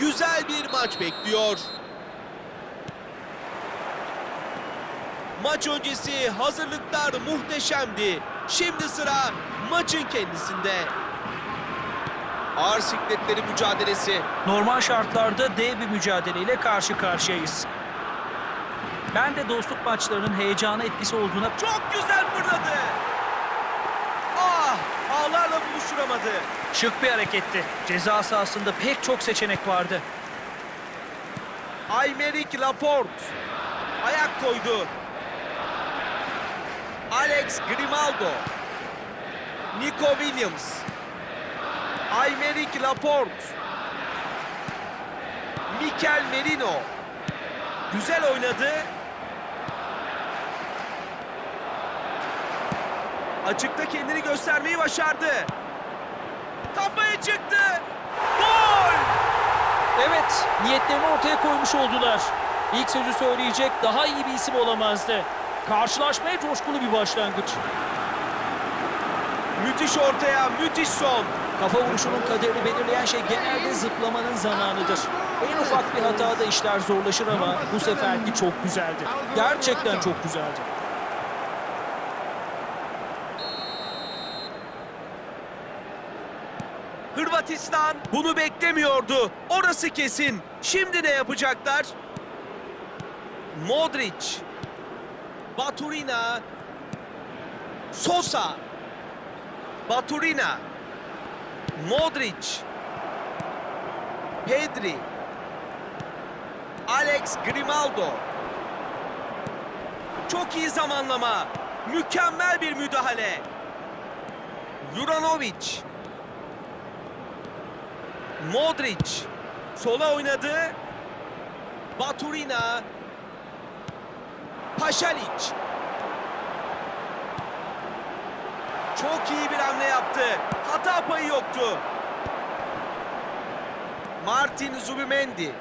güzel bir maç bekliyor. Maç öncesi hazırlıklar muhteşemdi. Şimdi sıra maçın kendisinde. Ağır sikletleri mücadelesi. Normal şartlarda dev bir mücadeleyle karşı karşıyayız. Ben de dostluk maçlarının heyecana etkisi olduğuna Çok güzel fırladı. Ağlarla buluşturamadı. şık bir hareketti. Ceza sahasında pek çok seçenek vardı. Aymeric Laporte. Ayak koydu. Alex Grimaldo. Nico Williams. Aymeric Laporte. Mikel Merino. Güzel oynadı. Açıkta kendini göstermeyi başardı. Kafaya çıktı. Gol! Evet, niyetlerini ortaya koymuş oldular. İlk sözü söyleyecek daha iyi bir isim olamazdı. Karşılaşmaya coşkulu bir başlangıç. Müthiş ortaya, müthiş son. Kafa vuruşunun kaderini belirleyen şey genelde zıplamanın zamanıdır. En ufak bir hatada işler zorlaşır ama bu seferki çok güzeldi. Gerçekten çok güzeldi. Hırvatistan bunu beklemiyordu. Orası kesin. Şimdi ne yapacaklar? Modric. Baturina. Sosa. Baturina. Modric. Pedri. Alex Grimaldo. Çok iyi zamanlama. Mükemmel bir müdahale. Juranovic. Modric sola oynadı. Baturina. Paşalic. Çok iyi bir hamle yaptı. Hata payı yoktu. Martin Zubimendi.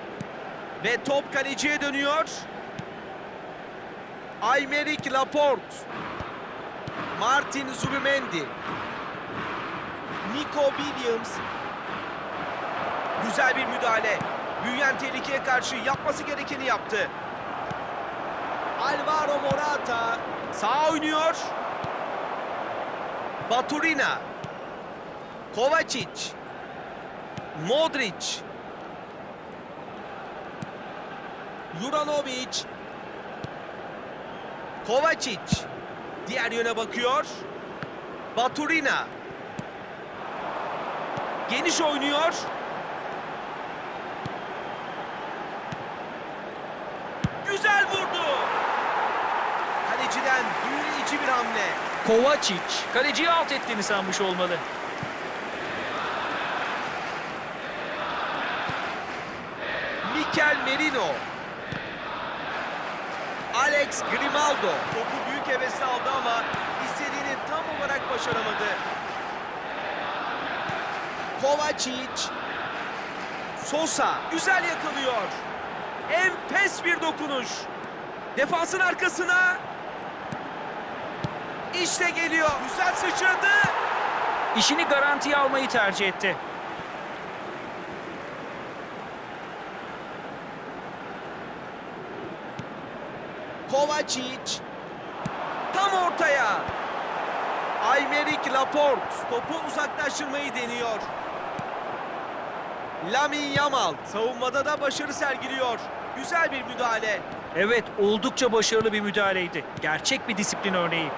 Ve top kaleciye dönüyor. Aymeric Laporte. Martin Zubimendi. Nico Williams. Güzel bir müdahale. Büyüyen tehlikeye karşı yapması gerekeni yaptı. Alvaro Morata sağ oynuyor. Baturina. Kovacic. Modric. Juranovic. Kovacic. Diğer yöne bakıyor. Baturina. Geniş oynuyor. Büyüleyici bir hamle. Kovacic kaleciyi alt ettiğini sanmış olmalı. Mikel Merino. Alex Grimaldo. Topu büyük hevesle aldı ama istediğini tam olarak başaramadı. Kovacic. Sosa güzel yakalıyor. Enfes bir dokunuş. Defansın arkasına. İşte geliyor. Güzel sıçradı. İşini garantiye almayı tercih etti. Kovacic. Tam ortaya. Aymeric Laporte topu uzaklaştırmayı deniyor. Lamin Yamal savunmada da başarı sergiliyor. Güzel bir müdahale. Evet, oldukça başarılı bir müdahaleydi. Gerçek bir disiplin örneği.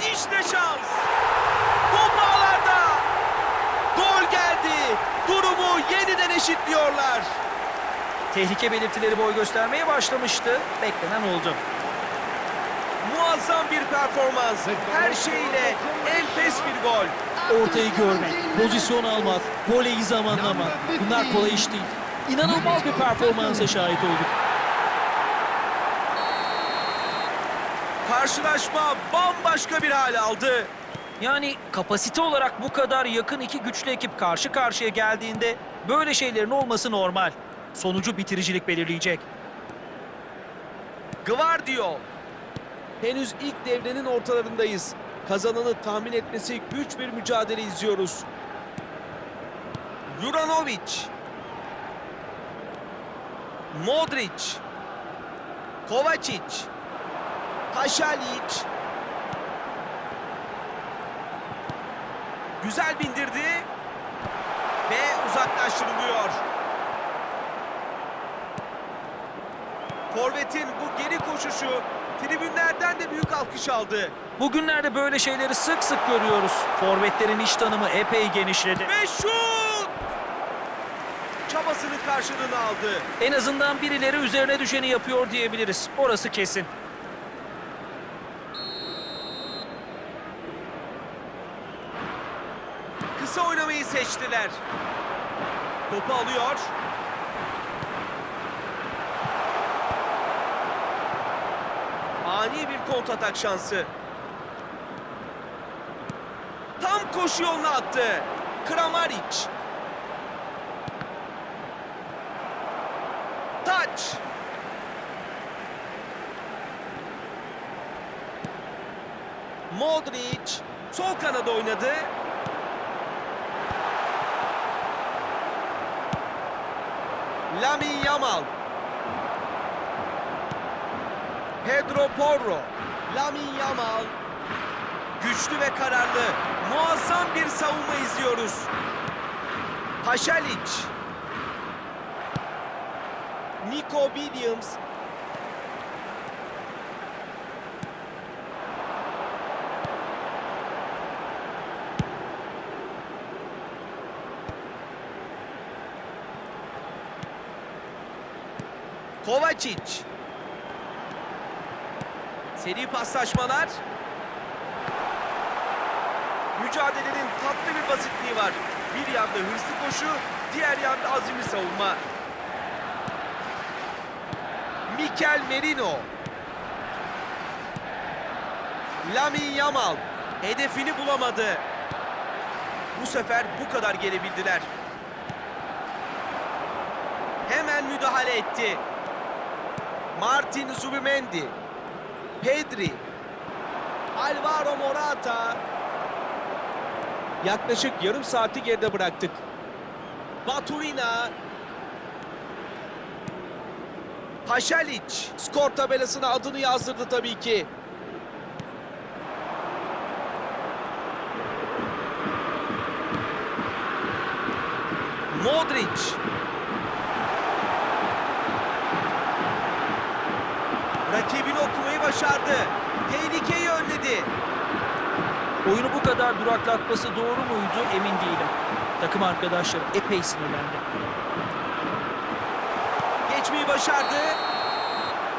İşte şans. Top ağlarda. Gol geldi. Durumu eşitliyorlar. Tehlike belirtileri boy göstermeye başlamıştı. Beklenen oldu. Muazzam bir performans. Her şeyle enfes bir gol. Ortayı görmek, pozisyon almak, voleyi zamanlamak. Bunlar kolay iş değil. İnanılmaz bir performansa şahit olduk. Karşılaşma bambaşka bir hal aldı. Yani kapasite olarak bu kadar yakın iki güçlü ekip karşı karşıya geldiğinde böyle şeylerin olması normal. Sonucu bitiricilik belirleyecek. Gvardiol. Henüz ilk devrenin ortalarındayız. Kazananı tahmin etmesi güç bir mücadele izliyoruz. Juranovic. Modric. Kovacic. Paşalic. Güzel bindirdi. Ve uzaklaştırılıyor. Forvet'in bu geri koşuşu tribünlerden de büyük alkış aldı. Bugünlerde böyle şeyleri sık sık görüyoruz. Forvetlerin iş tanımı epey genişledi. Ve şut! Çabasının karşılığını aldı. En azından birileri üzerine düşeni yapıyor diyebiliriz. Orası kesin. Seçtiler. Topu alıyor. Ani bir kontratak şansı. Tam koşu yoluna attı. Kramaric. Taç. Modric sol kanada oynadı. Lamin Yamal. Pedro Porro. Lamin Yamal. Güçlü ve kararlı. Muazzam bir savunma izliyoruz. Paşalic. Nico Williams. Kovacic. Seri paslaşmalar. Mücadelenin tatlı bir basitliği var. Bir yanda hırslı koşu, diğer yanda azimli savunma. Mikel Merino. Lamin Yamal hedefini bulamadı. Bu sefer bu kadar gelebildiler. Hemen müdahale etti. Martin Zubimendi. Pedri. Alvaro Morata. Yaklaşık yarım saati geride bıraktık. Baturina. Paşalic. Skor tabelasına adını yazdırdı tabii ki. Modric. Rakibini okumayı başardı. Tehlikeyi önledi. Oyunu bu kadar duraklatması doğru muydu emin değilim. Takım arkadaşları epey sinirlendi. Geçmeyi başardı.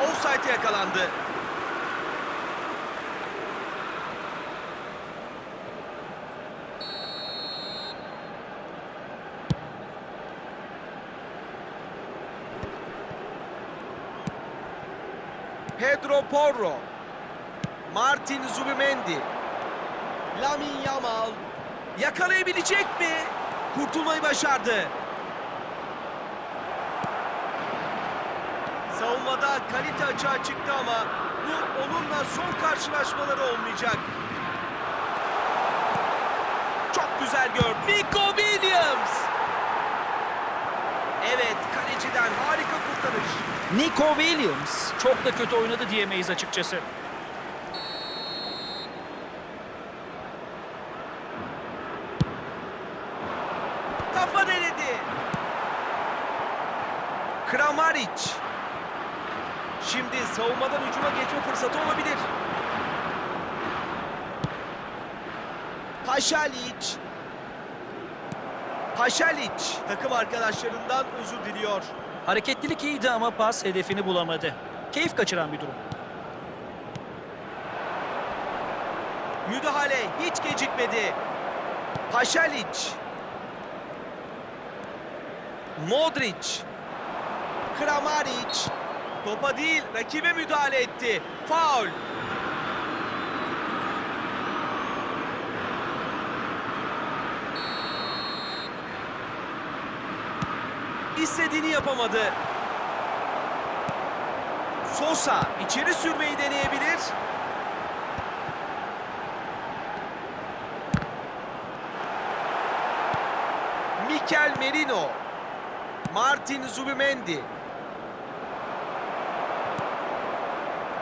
Offside'e yakalandı. Pedro Porro. Martin Zubimendi. Lamin Yamal. Yakalayabilecek mi? Kurtulmayı başardı. Savunmada kalite açığa çıktı ama bu onunla son karşılaşmaları olmayacak. Çok güzel gördü. Nico Williams. Evet kaleciden harika kurtarış. Nico Williams çok da kötü oynadı diyemeyiz açıkçası. Kafa denedi. Kramaric. Şimdi savunmadan hücuma geçme fırsatı olabilir. Paşalic. Paşalic takım arkadaşlarından özür diliyor. Hareketlilik iyiydi ama pas hedefini bulamadı. Keyif kaçıran bir durum. Müdahale hiç gecikmedi. Paşalic. Modric. Kramaric. Topa değil rakibe müdahale etti. Faul. İstediğini yapamadı. Sosa içeri sürmeyi deneyebilir. Mikel Merino. Martin Zubimendi.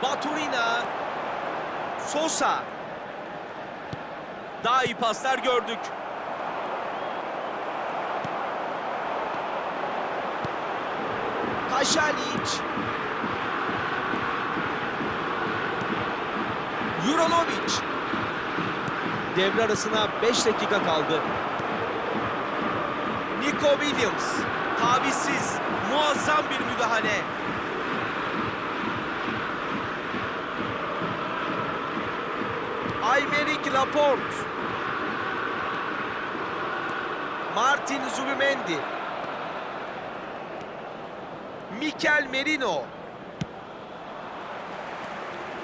Baturina. Sosa. Daha iyi paslar gördük. Paşalic. Juranovic. Devre arasına 5 dakika kaldı. Nico Williams. Tavizsiz, muazzam bir müdahale. Aymeric Laporte. Martin Zubimendi. Mikel Merino.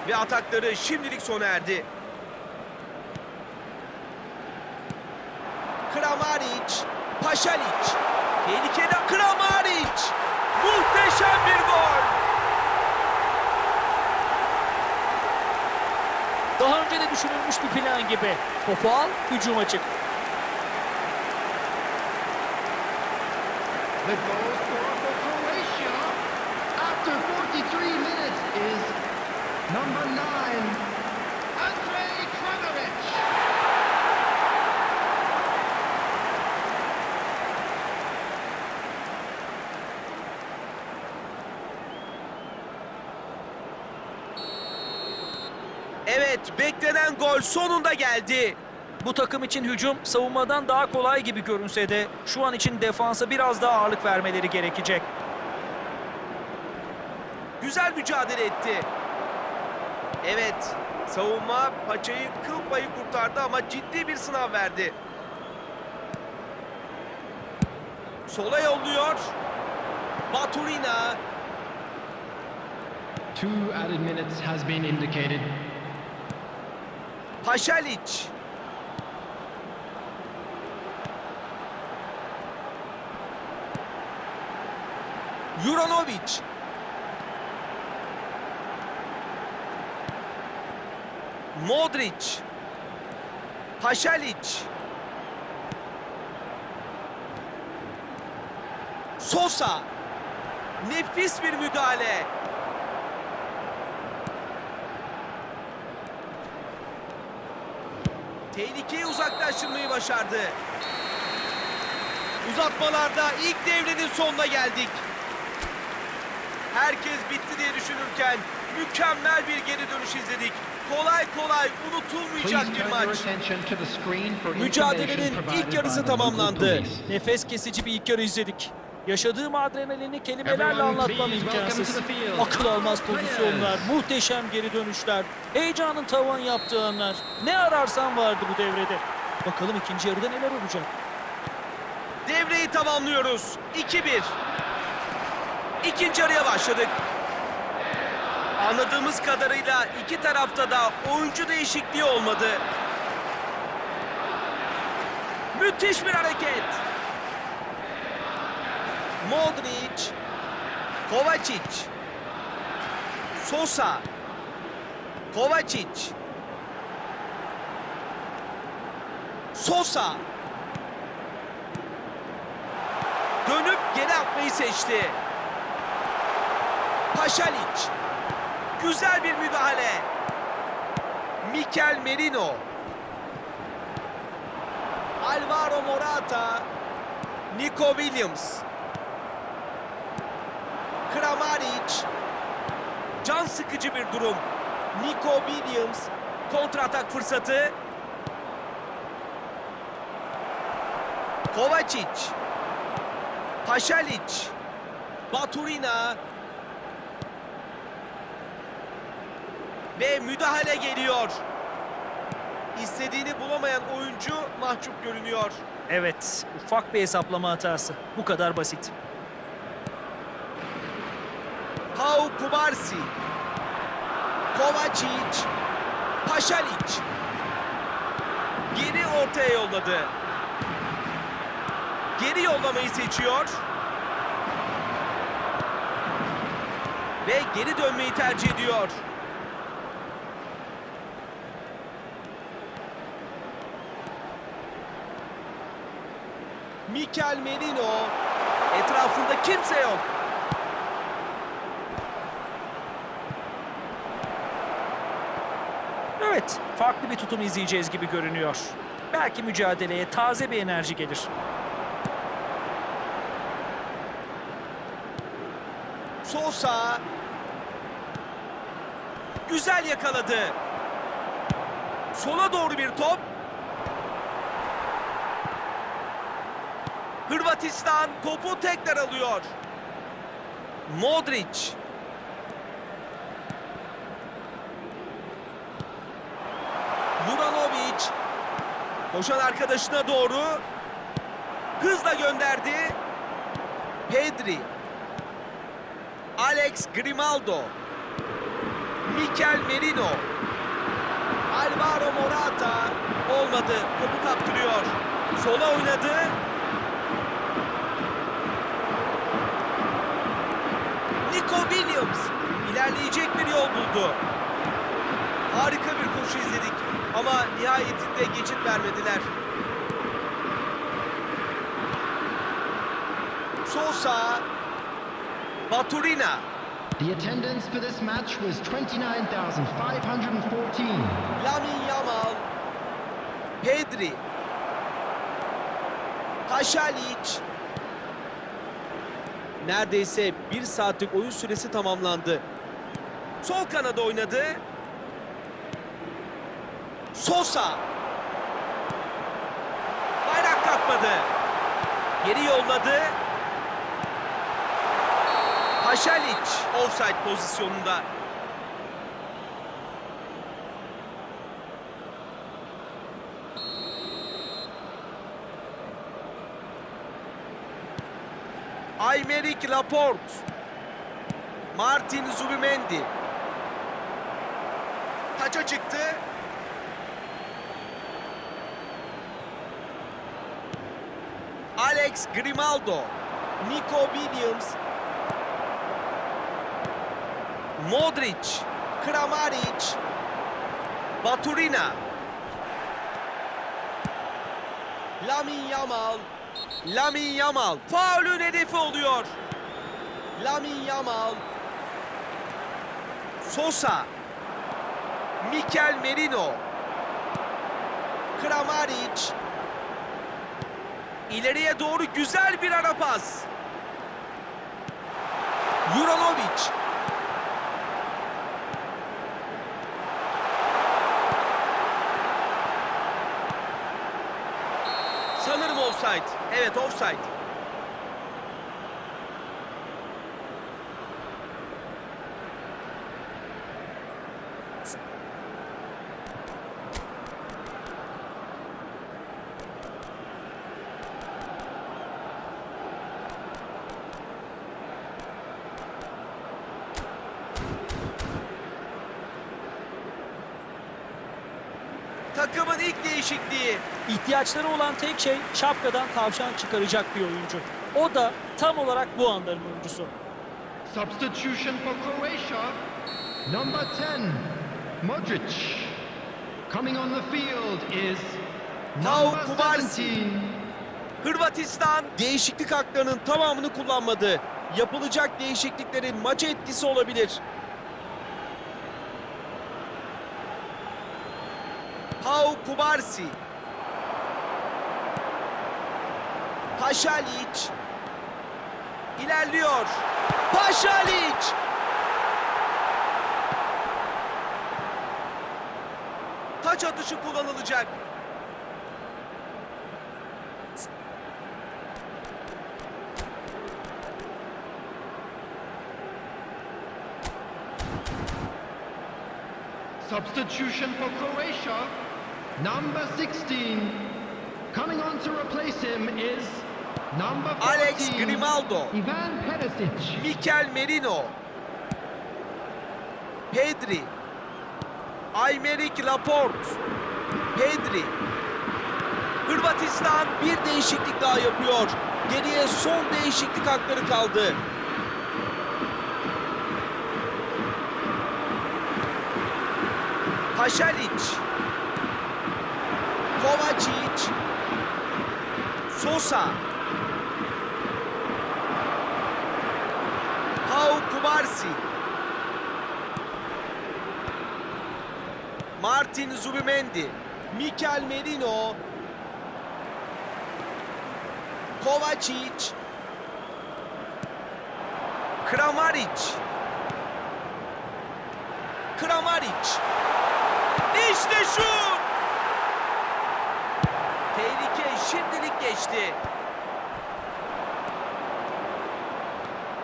Ve atakları şimdilik sona erdi. Kramaric, Paşalic. Tehlikeli Kramaric. Muhteşem bir gol. Daha önce de düşünülmüş bir plan gibi. Topu al, hücuma çık. The goal scorer for Croatia after 43 minutes is number nine, Andrei Kramaric. Evet, beklenen gol sonunda geldi. Bu takım için hücum savunmadan daha kolay gibi görünse de şu an için defansa biraz daha ağırlık vermeleri gerekecek. Güzel mücadele etti. Evet, savunma paçayı kıl payı kurtardı ama ciddi bir sınav verdi. Sola yolluyor. Baturina. Two added minutes has been indicated. Paşalic. Juranovic. Modric. Paşalic. Sosa. Nefis bir müdahale. Tehlikeyi uzaklaştırmayı başardı. Uzatmalarda ilk devrenin sonuna geldik. Herkes bitti diye düşünürken mükemmel bir geri dönüş izledik. Kolay kolay unutulmayacak bir maç. Mücadelenin ilk yarısı tamamlandı. Nefes kesici bir ilk yarı izledik. Yaşadığım adrenalini kelimelerle anlatmam imkansız. Akıl almaz pozisyonlar, muhteşem geri dönüşler, heyecanın tavan yaptığı anlar. Ne ararsan vardı bu devrede. Bakalım ikinci yarıda neler olacak. Devreyi tamamlıyoruz. 2-1. İkinci yarıya başladık. Anladığımız kadarıyla iki tarafta da oyuncu değişikliği olmadı. Müthiş bir hareket. Modric, Kovacic, Sosa, Kovacic, Sosa. Dönüp geri atmayı seçti. Paşalic. Güzel bir müdahale. Mikel Merino. Alvaro Morata. Nico Williams. Kramaric. Can sıkıcı bir durum. Nico Williams. Kontratak fırsatı. Kovacic. Paşalic. Baturina. Ve müdahale geliyor. istediğini bulamayan oyuncu mahcup görünüyor. Evet, ufak bir hesaplama hatası. Bu kadar basit. Pau Kubarsi. Kovacic. Paşalic. Geri ortaya yolladı. Geri yollamayı seçiyor. Ve geri dönmeyi tercih ediyor. Mikel Merino. Etrafında kimse yok. Evet, farklı bir tutum izleyeceğiz gibi görünüyor. Belki mücadeleye taze bir enerji gelir. Sosa. Güzel yakaladı. Sola doğru bir top. Hırvatistan topu tekrar alıyor. Modric. Juranovic. Koşan arkadaşına doğru hızla gönderdi. Pedri. Alex Grimaldo. Mikel Merino. Alvaro Morata. Olmadı. Topu kaptırıyor. Sola oynadı. Nico Williams. ilerleyecek bir yol buldu. Harika bir koşu izledik. Ama nihayetinde geçit vermediler. Sosa. Baturina. The attendance for this match was 29,514. Lamin Yamal, Pedri, Paşalic. Neredeyse bir saatlik oyun süresi tamamlandı. Sol kanada oynadı. Sosa. Bayrak kalkmadı. Geri yolladı. Paşalic offside pozisyonunda. Aymeric Laporte. Martin Zubimendi. Taça çıktı. Alex Grimaldo. Nico Williams. Modric. Kramaric. Baturina. Lamin Yamal. Lamin Yamal faulün hedefi oluyor. Lamin Yamal. Sosa. Mikel Merino. Kramaric. İleriye doğru güzel bir ara pas. Juranovic. Offside. Evet offside. Takımın ilk değişikliği. İhtiyaçları olan tek şey şapkadan tavşan çıkaracak bir oyuncu. O da tam olarak bu anların oyuncusu. Substitution for Croatia. Number 10, Modric. Coming on the field is Pau number Kubarsi. 17, Hırvatistan değişiklik haklarının tamamını kullanmadı. Yapılacak değişikliklerin maça etkisi olabilir. Pau Kubarsi. Paşalic. İlerliyor. Paşalic. Taç atışı kullanılacak. Substitution for Croatia. Number 16. Coming on to replace him is number 14. Alex Grimaldo. Mikel Merino, Pedri, Aymeric Laporte, Pedri. Hırvatistan bir değişiklik daha yapıyor. Geriye son değişiklik hakları kaldı. Paşalic, Kovacic, Sosa, Pau Kubarsi. Martin Zubimendi. Mikel Merino. Kovacic. Kramaric. Kramaric. İşte şu. Tehlike şimdilik geçti.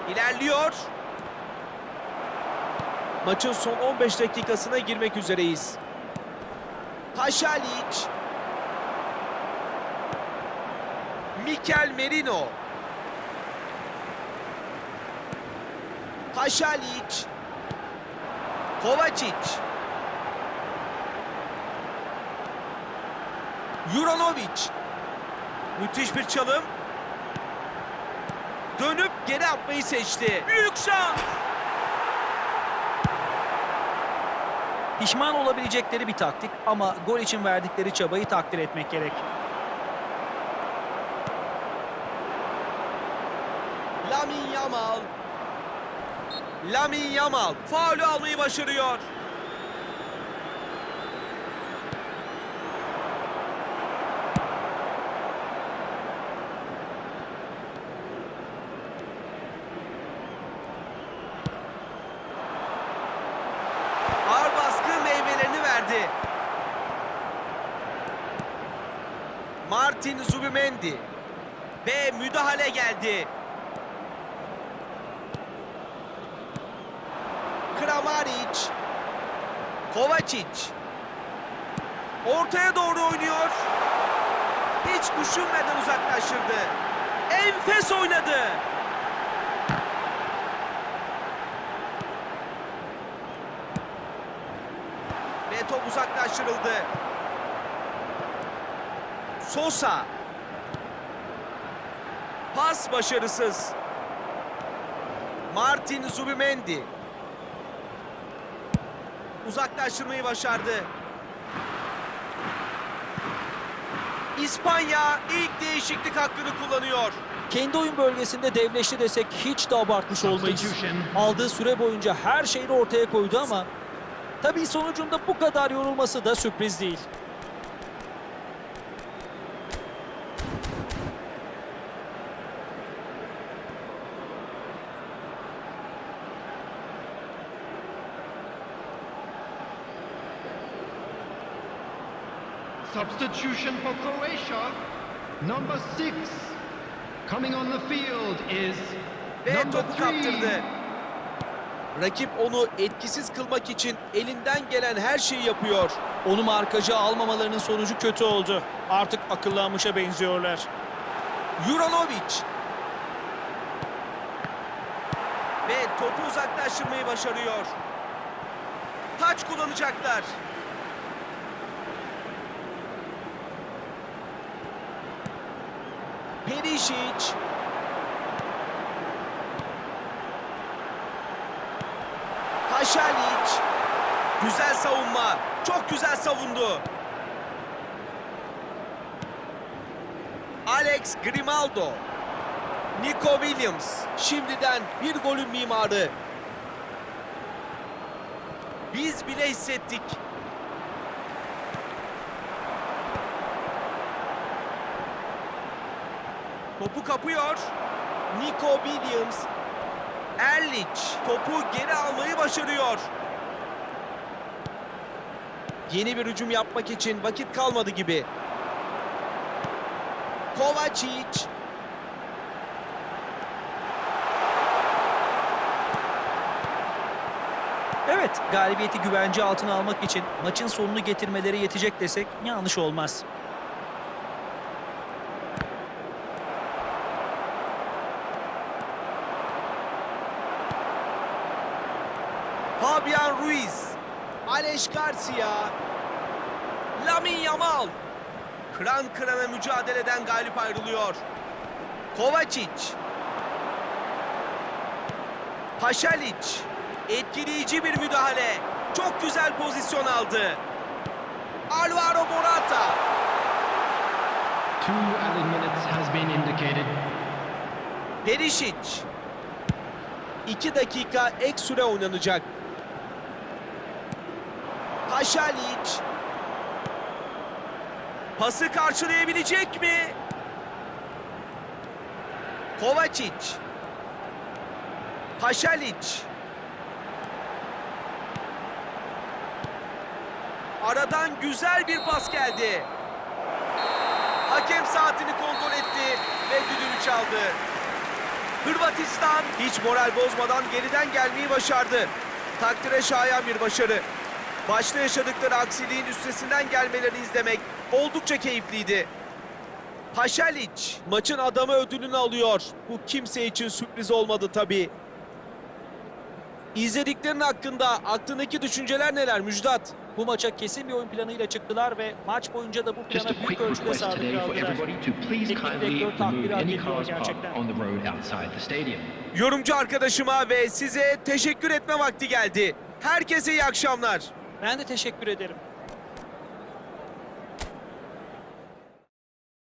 İlerliyor. Maçın son 15 dakikasına girmek üzereyiz. Paşalic. Mikel Merino. Paşalic. Kovacic. Juranovic. Müthiş bir çalım. Dönüp geri atmayı seçti. Büyük şans. Pişman olabilecekleri bir taktik ama gol için verdikleri çabayı takdir etmek gerek. Lamin Yamal. Lamin Yamal faulü almayı başarıyor. Ağır baskı meyvelerini verdi. Martin Zubimendi ve müdahale geldi. Kramaric. Kovacic. Ortaya doğru oynuyor. Hiç düşünmeden uzaklaştırdı. Enfes oynadı. Ve top uzaklaştırıldı. Sosa. Pas başarısız. Martin Zubimendi. Uzaklaştırmayı başardı. İspanya ilk değişiklik hakkını kullanıyor. Kendi oyun bölgesinde devleşti desek hiç de abartmış olmayız. Aldığı süre boyunca her şeyini ortaya koydu ama tabii sonucunda bu kadar yorulması da sürpriz değil. Substitution for Croatia. Number 6. Coming on the field is Ve topu 3. kaptırdı. Rakip onu etkisiz kılmak için elinden gelen her şeyi yapıyor. Onu markajı almamalarının sonucu kötü oldu. Artık akıllanmışa benziyorlar. Juranovic. Ve topu uzaklaştırmayı başarıyor. Taç kullanacaklar. Perisic. Paşalic. Güzel savunma. Çok güzel savundu. Alex Grimaldo. Nico Williams. Şimdiden bir golün mimarı. Biz bile hissettik. Topu kapıyor. Nico Williams. Erlich topu geri almayı başarıyor. Yeni bir hücum yapmak için vakit kalmadı gibi. Kovacic. Evet galibiyeti güvence altına almak için maçın sonunu getirmeleri yetecek desek yanlış olmaz. Fabian Ruiz, Alex Garcia, Lamin Yamal. Kıran kırana mücadeleden galip ayrılıyor. Kovacic. Paşalic. Etkileyici bir müdahale. Çok güzel pozisyon aldı. Alvaro Morata. Two added minutes has been indicated. Perisic. 2 dakika ek süre oynanacak. Paşalic. Pası karşılayabilecek mi? Kovacic. Paşalic. Aradan güzel bir pas geldi. Hakem saatini kontrol etti ve düdüğünü çaldı. Hırvatistan hiç moral bozmadan geriden gelmeyi başardı. Takdire şayan bir başarı. Başta yaşadıkları aksiliğin üstesinden gelmelerini izlemek oldukça keyifliydi. Paşalic maçın adamı ödülünü alıyor. Bu kimse için sürpriz olmadı tabii. İzlediklerin hakkında aklındaki düşünceler neler Müjdat? Bu maça kesin bir oyun planıyla çıktılar ve maç boyunca da bu plana büyük ölçüde sadık kaldılar. Teknik direktör takdiri hak ediyor gerçekten. Yorumcu arkadaşıma ve size teşekkür etme vakti geldi. Herkese iyi akşamlar. Ben de teşekkür ederim.